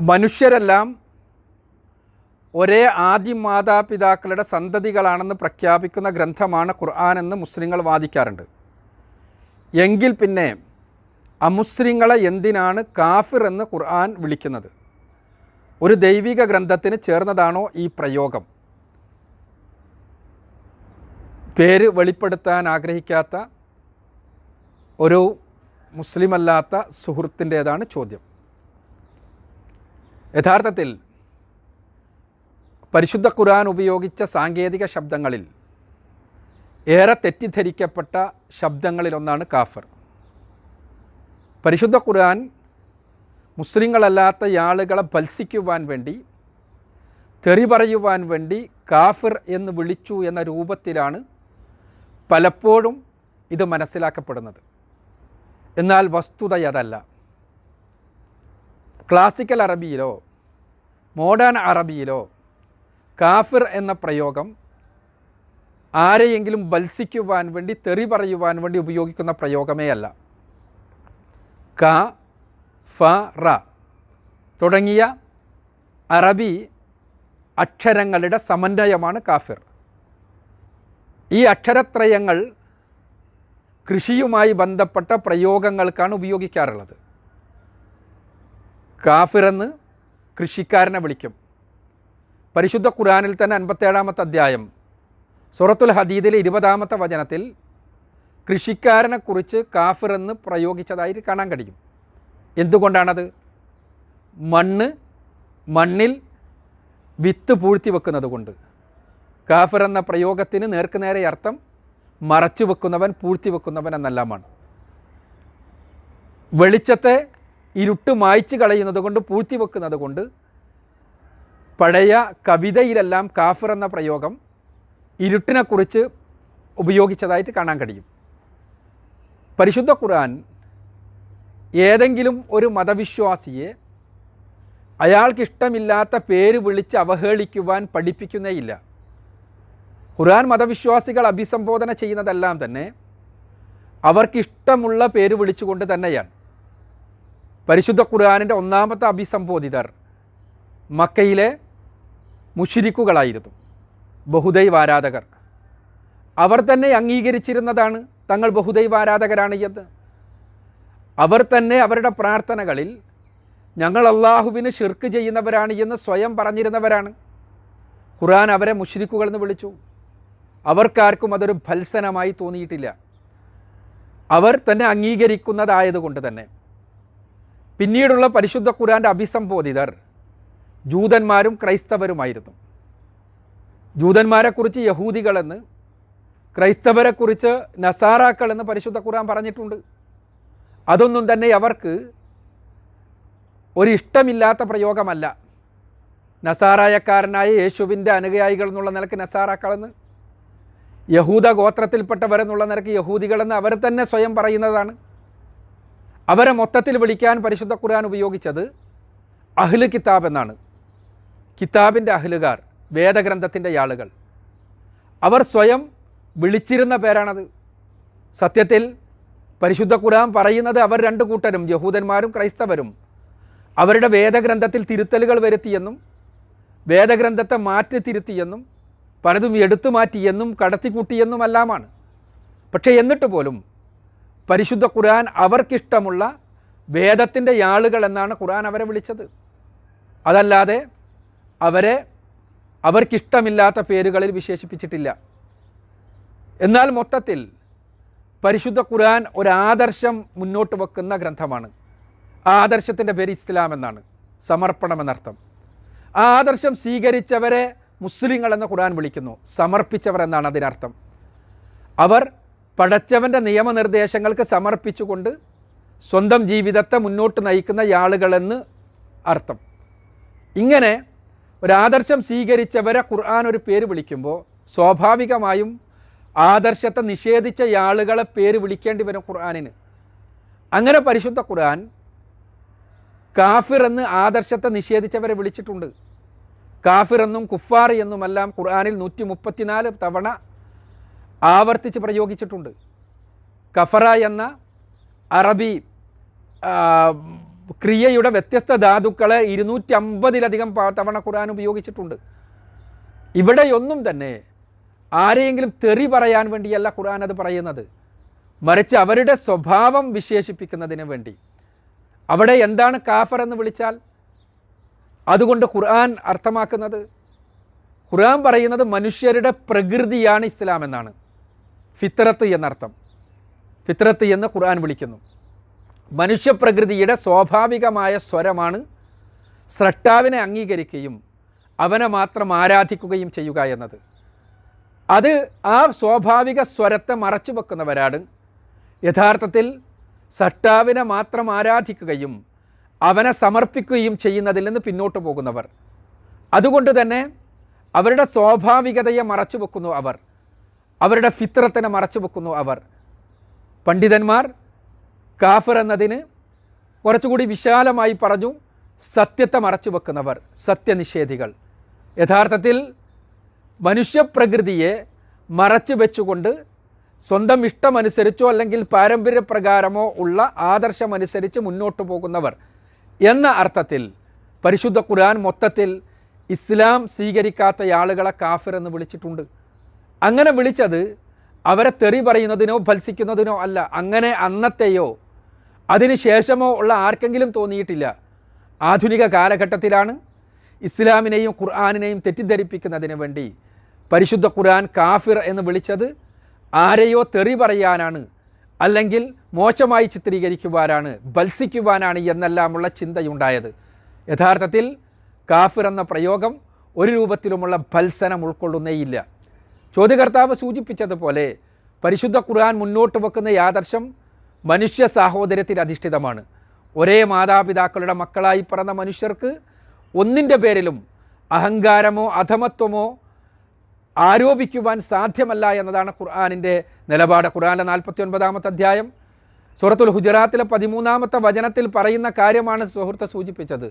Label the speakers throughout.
Speaker 1: മനുഷ്യരെല്ലാം ഒരേ ആദ്യ മാതാപിതാക്കളുടെ സന്തതികളാണെന്ന് പ്രഖ്യാപിക്കുന്ന ഗ്രന്ഥമാണ് ഖുർആൻ എന്ന് മുസ്ലിങ്ങൾ വാദിക്കാറുണ്ട്. എങ്കിൽ പിന്നെ അമുസ്ലിങ്ങളെ എന്തിനാണ് കാഫിർ എന്ന് ഖുർആൻ വിളിക്കുന്നത്? ഒരു ദൈവിക ഗ്രന്ഥത്തിന് ചേർന്നതാണോ ഈ പ്രയോഗം? പേര് വെളിപ്പെടുത്താൻ ആഗ്രഹിക്കാത്ത ഒരു മുസ്ലിമല്ലാത്ത സുഹൃത്തിന്റേതാണ് ചോദ്യം. യഥാർത്ഥത്തിൽ പരിശുദ്ധ ഖുർആൻ ഉപയോഗിച്ച സാങ്കേതിക ശബ്ദങ്ങളിൽ ഏറെ തെറ്റിദ്ധരിക്കപ്പെട്ട ശബ്ദങ്ങളിലൊന്നാണ് കാഫർ. പരിശുദ്ധ ഖുർആൻ മുസ്ലിങ്ങളല്ലാത്ത ആളുകളെ ഭത്സിക്കുവാൻ വേണ്ടി തെറി പറയുവാൻ വേണ്ടി കാഫിർ എന്ന് വിളിച്ചു എന്ന രൂപത്തിലാണ് പലപ്പോഴും ഇത് മനസ്സിലാക്കപ്പെടുന്നത്. എന്നാൽ വസ്തുതയതല്ല ക്ലാസിക്കൽ അറബിയിലോ മോഡേൺ അറബിയിലോ കാഫിർ എന്ന പ്രയോഗം ആരെയെങ്കിലും ബത്സിക്കുവാൻ വേണ്ടി തെറി പറയുവാൻ വേണ്ടി ഉപയോഗിക്കുന്ന പ്രയോഗമേ അല്ല. ക ഫ റ തുടങ്ങിയ അറബി അക്ഷരങ്ങളുടെ സമന്വയമാണ് കാഫിർ. ഈ അക്ഷരത്രയങ്ങൾ കൃഷിയുമായി ബന്ധപ്പെട്ട പ്രയോഗങ്ങൾക്കാണ് ഉപയോഗിക്കാറുള്ളത്. കാഫിറെന്ന് കൃഷിക്കാരനെ വിളിക്കും. പരിശുദ്ധ ഖുറാനിൽ തന്നെ അൻപത്തേഴാമത്തെ അധ്യായം സുറത്തുൽ ഹദീദിലെ ഇരുപതാമത്തെ വചനത്തിൽ കൃഷിക്കാരനെക്കുറിച്ച് കാഫിർ എന്ന് പ്രയോഗിച്ചതായി കാണാൻ കഴിയും. എന്തുകൊണ്ടാണത്? മണ്ണ് മണ്ണിൽ വിത്ത് പൂഴ്ത്തി വെക്കുന്നത് കൊണ്ട്. കാഫിർ എന്ന പ്രയോഗത്തിന് നേർക്കുനേരെ അർത്ഥം മറച്ചു വെക്കുന്നവൻ പൂഴ്ത്തി വെക്കുന്നവൻ എന്നെല്ലാമാണ്. വെളിച്ചത്തെ ഇരുട്ട് മായ്ച്ചു കളയുന്നത് കൊണ്ട് പൂഴ്ത്തി വെക്കുന്നത് കൊണ്ട് പഴയ കവിതയിലെല്ലാം കാഫിർ എന്ന പ്രയോഗം ഇരുട്ടിനെക്കുറിച്ച് ഉപയോഗിച്ചതായിട്ട് കാണാൻ കഴിയും. പരിശുദ്ധ ഖുർആൻ ഏതെങ്കിലും ഒരു മതവിശ്വാസിയെ അയാൾക്കിഷ്ടമില്ലാത്ത പേര് വിളിച്ച് അവഹേളിക്കുവാൻ പഠിപ്പിക്കുന്നേയില്ല ഖുർആൻ മതവിശ്വാസികൾ അഭിസംബോധന ചെയ്യുന്നതെല്ലാം തന്നെ അവർക്കിഷ്ടമുള്ള പേര് വിളിച്ചുകൊണ്ട് തന്നെയാണ്. പരിശുദ്ധ ഖുർആാനിന്റെ ഒന്നാമത്തെ അഭിസംബോധിതർ മക്കയിലെ മുഷിരിക്കുകളായിരുന്നു. ബഹുദൈവ ആരാധകർ. അവർ തന്നെ അംഗീകരിച്ചിരുന്നതാണ് തങ്ങൾ ബഹുദൈവ ആരാധകരാണ് എന്ന്. അവർ തന്നെ അവരുടെ പ്രാർത്ഥനകളിൽ ഞങ്ങൾ അള്ളാഹുവിന് ഷിർക്ക് ചെയ്യുന്നവരാണ് എന്ന് സ്വയം പറഞ്ഞിരുന്നവരാണ്. ഖുർആൻ അവരെ മുഷിരിക്കുകൾ എന്ന് വിളിച്ചു. അവർക്കാർക്കും അതൊരു ഭത്സനമായി തോന്നിയിട്ടില്ല. അവർ തന്നെ അംഗീകരിക്കുന്നതായതുകൊണ്ട് തന്നെ. പിന്നീടുള്ള പരിശുദ്ധ ഖുരാന്റെ അഭിസംബോധിതർ ജൂതന്മാരും ക്രൈസ്തവരുമായിരുന്നു. ജൂതന്മാരെക്കുറിച്ച് യഹൂദികളെന്ന് ക്രൈസ്തവരെക്കുറിച്ച് നസാറാക്കളെന്ന് പരിശുദ്ധ ഖുർആൻ പറഞ്ഞിട്ടുണ്ട്. അതൊന്നും തന്നെ അവർക്ക് ഒരു ഇഷ്ടമില്ലാത്ത പ്രയോഗമല്ല. നസാറായക്കാരനായ യേശുവിന്റെ അനുയായികൾ എന്നുള്ള നിലയ്ക്ക് നസാറാക്കളെന്ന് യഹൂദ ഗോത്രത്തിൽപ്പെട്ടവരെന്നുള്ള നിലയ്ക്ക് യഹൂദികളെന്ന് അവർ തന്നെ സ്വയം പറയുന്നതാണ്. അവരെ മൊത്തത്തിൽ വിളിക്കാൻ പരിശുദ്ധ ഖുർആൻ ഉപയോഗിച്ചത് അഹ്ല് കിതാബ് എന്നാണ്. കിതാബിന്റെ അഹ്ലുകാർ വേദഗ്രന്ഥത്തിന്റെ ആളുകൾ. അവർ സ്വയം വിളിച്ചിരുന്ന പേരാണത്. സത്യത്തിൽ പരിശുദ്ധ ഖുർആൻ പറയുന്നത് അവർ രണ്ട് കൂട്ടരും യഹൂദന്മാരും ക്രൈസ്തവരും അവരുടെ വേദഗ്രന്ഥത്തിൽ തിരുത്തലുകൾ വരുത്തിയെന്നും വേദഗ്രന്ഥത്തെ മാറ്റി തിരുത്തിയെന്നും പലതും എടുത്തു മാറ്റിയെന്നും കടത്തിക്കൂട്ടിയെന്നുമെല്ലാമാണ്. പക്ഷേ എന്നിട്ട് പോലും പരിശുദ്ധ ഖുർആൻ അവർക്കിഷ്ടമുള്ള വേദത്തിന്റെ ആളുകൾ എന്നാണ് ഖുർആൻ അവരെ വിളിച്ചത്. അതല്ലാതെ അവരെ അവർക്കിഷ്ടമില്ലാത്ത പേരുകളിൽ വിശേഷിപ്പിച്ചിട്ടില്ല. എന്നാൽ മൊത്തത്തിൽ പരിശുദ്ധ ഖുർആൻ ഒരു ആദർശം മുന്നോട്ട് വെക്കുന്ന ഗ്രന്ഥമാണ്. ആ ആദർശത്തിന്റെ പേര് ഇസ്ലാം എന്നാണ്. സമർപ്പണം എന്നർത്ഥം ആ ആദർശം സ്വീകരിച്ചവരെ മുസ്ലിങ്ങൾ എന്ന് ഖുർആൻ വിളിക്കുന്നു. സമർപ്പിച്ചവർ എന്നാണ് അതിനർത്ഥം. അവർ പടച്ചവന്റെ നിയമനിർദ്ദേശങ്ങൾക്ക് സമർപ്പിച്ചുകൊണ്ട് സ്വന്തം ജീവിതത്തെ മുന്നോട്ട് നയിക്കുന്ന ആളുകളെന്ന് അർത്ഥം. ഇങ്ങനെ ഒരാദർശം സ്വീകരിച്ചവരെ ഖുർആൻ ഒരു പേര് വിളിക്കുമ്പോൾ സ്വാഭാവികമായും ആദർശത്തെ നിഷേധിച്ച ആളുകളെ പേര് വിളിക്കേണ്ടി വരും ഖുർആാനിന്. അങ്ങനെ പരിശുദ്ധ ഖുർആൻ കാഫിർ എന്ന് ആദർശത്തെ നിഷേധിച്ചവരെ വിളിച്ചിട്ടുണ്ട്. കാഫിർ എന്നും കുഫാർ എന്നുമെല്ലാം ഖുർആാനിൽ നൂറ്റി മുപ്പത്തിനാല് തവണ ആവർത്തിച്ച് പ്രയോഗിച്ചിട്ടുണ്ട്. കഫറ എന്ന അറബി ക്രിയയുടെ വ്യത്യസ്ത ധാതുക്കളെ ഇരുന്നൂറ്റി അമ്പതിലധികം തവണ ഖുർആൻ ഉപയോഗിച്ചിട്ടുണ്ട്. ഇവിടെയൊന്നും തന്നെ ആരെയെങ്കിലും തെറി പറയാൻ വേണ്ടിയല്ല ഖുർആൻ അത് പറയുന്നത്. മറിച്ച് അവരുടെ സ്വഭാവം വിശേഷിപ്പിക്കുന്നതിന് വേണ്ടി. അവിടെ എന്താണ് കാഫർ എന്ന് വിളിച്ചാൽ അതുകൊണ്ട് ഖുർആൻ അർത്ഥമാക്കുന്നത് ഖുർആൻ പറയുന്നത് മനുഷ്യരുടെ പ്രകൃതിയാണ് ഇസ്ലാം എന്നാണ്. ഫിത്രത്ത് എന്നർത്ഥം. ഫിത്രത്ത് എന്ന് ഖുർആൻ വിളിക്കുന്നു. മനുഷ്യപ്രകൃതിയുടെ സ്വാഭാവികമായ സ്വരമാണ് സ്രഷ്ടാവിനെ അംഗീകരിക്കുകയും അവനെ മാത്രം ആരാധിക്കുകയും ചെയ്യുക എന്നത്. അത് ആ സ്വാഭാവിക സ്വരത്തെ മറച്ചു വെക്കുന്നവരാണ്. യഥാർത്ഥത്തിൽ സട്ടാവിനെ മാത്രം ആരാധിക്കുകയും അവനെ സമർപ്പിക്കുകയും ചെയ്യുന്നതിൽ നിന്ന് പിന്നോട്ട് പോകുന്നവർ. അതുകൊണ്ട് തന്നെ അവരുടെ സ്വാഭാവികതയെ മറച്ചു വെക്കുന്നു അവർ. അവരുടെ ഫിത്രത്തിനെ മറച്ചു വെക്കുന്നു അവർ. പണ്ഡിതന്മാർ കാഫർ എന്നതിന് കുറച്ചുകൂടി വിശാലമായി പറഞ്ഞു സത്യത്തെ മറച്ചു വെക്കുന്നവർ സത്യനിഷേധികൾ. യഥാർത്ഥത്തിൽ മനുഷ്യപ്രകൃതിയെ മറച്ചു വെച്ചുകൊണ്ട് സ്വന്തം ഇഷ്ടമനുസരിച്ചോ അല്ലെങ്കിൽ പാരമ്പര്യപ്രകാരമോ ഉള്ള ആദർശമനുസരിച്ച് മുന്നോട്ട് പോകുന്നവർ എന്ന അർത്ഥത്തിൽ പരിശുദ്ധ ഖുർആൻ മൊത്തത്തിൽ ഇസ്ലാം സ്വീകരിക്കാത്ത ആളുകളെ കാഫിർ എന്ന് വിളിച്ചിട്ടുണ്ട്. അങ്ങനെ വിളിച്ചത് അവരെ തെറി പറയുന്നതിനോ ഭത്സിക്കുന്നതിനോ അല്ല. അങ്ങനെ അന്നത്തെയോ അതിനുശേഷമോ ഉള്ള ആർക്കെങ്കിലും തോന്നിയിട്ടില്ല. ആധുനിക കാലഘട്ടത്തിലാണ് ഇസ്ലാമിനെയും ഖുർആാനിനെയും തെറ്റിദ്ധരിപ്പിക്കുന്നതിന് വേണ്ടി പരിശുദ്ധ ഖുർആൻ കാഫിർ എന്ന് വിളിച്ചത് ആരെയോ തെറി പറയാനാണ് അല്ലെങ്കിൽ മോശമായി ചിത്രീകരിക്കുവാനാണ് ബത്സിക്കുവാനാണ് എന്നെല്ലാമുള്ള ചിന്തയുണ്ടായത്. യഥാർത്ഥത്തിൽ കാഫിർ എന്ന പ്രയോഗം ഒരു രൂപത്തിലുമുള്ള ഭത്സനം ഉൾക്കൊള്ളുന്നേയില്ല. ചോദ്യകർത്താവ് സൂചിപ്പിച്ചതുപോലെ പരിശുദ്ധ ഖുർആൻ മുന്നോട്ട് വെക്കുന്ന യാദർശം മനുഷ്യ സാഹോദര്യത്തിൽ അധിഷ്ഠിതമാണ്. ഒരേ മാതാപിതാക്കളുടെ മക്കളായി പിറന്ന മനുഷ്യർക്ക് ഒന്നിന്റെ പേരിലും അഹങ്കാരമോ അധമത്വമോ ആരോപിക്കുവാൻ സാധ്യമല്ല എന്നതാണ് ഖുർആാനിന്റെ നിലപാട്. ഖുർആാനിലെ നാൽപ്പത്തി ഒൻപതാമത്തെ അധ്യായം സൂറത്തുൽ ഹുജറാത്തിലെ പതിമൂന്നാമത്തെ വചനത്തിൽ പറയുന്ന കാര്യമാണ് സുഹൃത്ത് സൂചിപ്പിച്ചത്.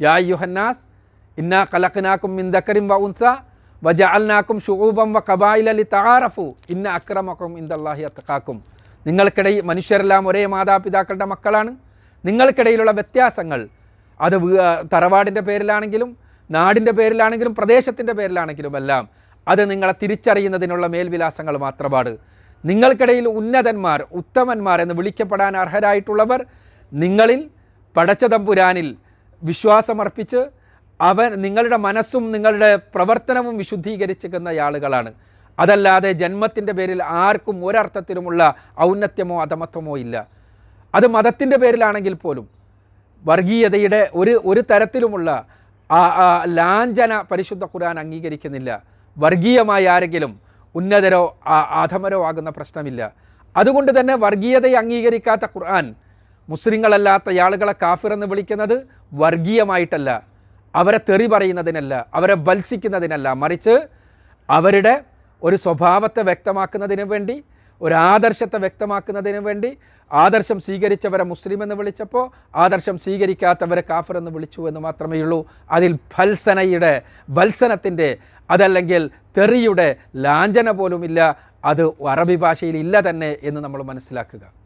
Speaker 1: യാ യുഹന്നാസ് ഇന്നാ കലക്കനാക്കും മിൻ ദക്കറിം വ ഷുഹൂബം വ കബായിലി തആറഫു ഇന്ന അക്രമക്കും ഇന്ദല്ലാഹി അത്തക്കാക്കും നിങ്ങൾക്കിടയിൽ മനുഷ്യരെല്ലാം ഒരേ മാതാപിതാക്കളുടെ മക്കളാണ്. നിങ്ങൾക്കിടയിലുള്ള വ്യത്യാസങ്ങൾ അത് തറവാടിന്റെ പേരിലാണെങ്കിലും നാടിന്റെ പേരിലാണെങ്കിലും പ്രദേശത്തിന്റെ പേരിലാണെങ്കിലും എല്ലാം അത് നിങ്ങളെ തിരിച്ചറിയുന്നതിനുള്ള മേൽവിലാസങ്ങൾ മാത്രമാണ്. നിങ്ങൾക്കിടയിൽ ഉന്നതന്മാർ ഉത്തമന്മാർ എന്ന് വിളിക്കപ്പെടാൻ അർഹരായിട്ടുള്ളവർ നിങ്ങളിൽ പടച്ചതമ്പുരാനിൽ വിശ്വാസമർപ്പിച്ച് അവൻ നിങ്ങളുടെ മനസ്സും നിങ്ങളുടെ പ്രവർത്തനവും വിശുദ്ധീകരിച്ചിരിക്കുന്ന ആളുകളാണ് അതല്ലാതെ ജന്മത്തിന്റെ പേരിൽ ആർക്കും ഒരർത്ഥത്തിലുമുള്ള ഔന്നത്യമോ അധമത്വമോ ഇല്ല. അത് മതത്തിന്റെ പേരിലാണെങ്കിൽ പോലും വർഗീയതയുടെ ഒരു ഒരു തരത്തിലുമുള്ള ലാഞ്ചന പരിശുദ്ധ ഖുർആൻ അംഗീകരിക്കുന്നില്ല. വർഗീയമായ ആരെങ്കിലും ഉന്നതരോ അധമരോ ആകുന്ന പ്രശ്നമില്ല. അതുകൊണ്ട് തന്നെ വർഗീയതയെ അംഗീകരിക്കാത്ത ഖുർആൻ മുസ്ലിങ്ങളല്ലാത്ത ആളുകളെ കാഫിർ എന്ന് വിളിക്കുന്നത് വർഗീയമായിട്ടല്ല. അവരെ തെറി പറയുന്നതിനല്ല അവരെ വത്സിക്കുന്നതിനല്ല മറിച്ച് അവരുടെ ഒരു സ്വഭാവത്തെ വ്യക്തമാക്കുന്നതിന് വേണ്ടി ഒരു ആദർശത്തെ വ്യക്തമാക്കുന്നതിന് വേണ്ടി ആദർശം സ്വീകരിച്ചവരെ മുസ്ലിം എന്ന് വിളിച്ചപ്പോൾ ആദർശം സ്വീകരിക്കാത്തവരെ കാഫർ എന്ന് വിളിച്ചു എന്ന് മാത്രമേ ഉള്ളൂ. അതിൽ ഭത്സനയുടെ ഭത്സനത്തിന്റെ അതല്ലെങ്കിൽ തെറിയുടെ ലാഞ്ചന പോലുമില്ല. അത് അറബി ഭാഷയിൽ ഇല്ല തന്നെ എന്ന് നമ്മൾ മനസ്സിലാക്കുക.